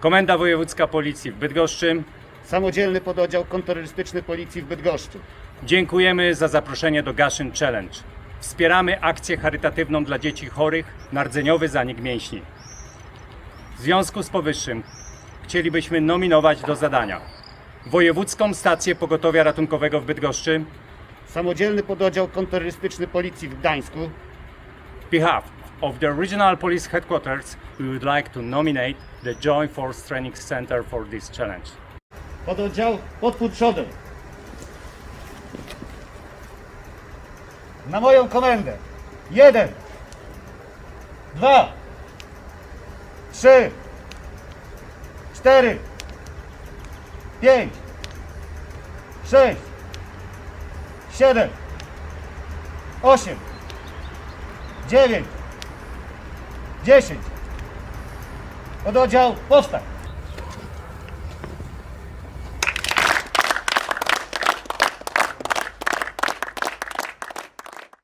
Komenda Wojewódzka Policji w Bydgoszczy. Samodzielny pododdział kontrterrorystyczny Policji w Bydgoszczy. Dziękujemy za zaproszenie do Gaszyn Challenge. Wspieramy akcję charytatywną dla dzieci chorych na rdzeniowy zanik mięśni. W związku z powyższym chcielibyśmy nominować do zadania Wojewódzką Stację Pogotowia Ratunkowego w Bydgoszczy Samodzielny pododdział kontrterrorystyczny Policji w Gdańsku. Behalf of the Regional Police Headquarters, we would like to nominate the Joint Force Training Center for this challenge. Pododdział podpór przodem. Na moją komendę. Jeden. Dwa. Trzy. Cztery. Pięć. Sześć. Siedem. Osiem. Dziewięć. Dziesięć. Pododdział powstań.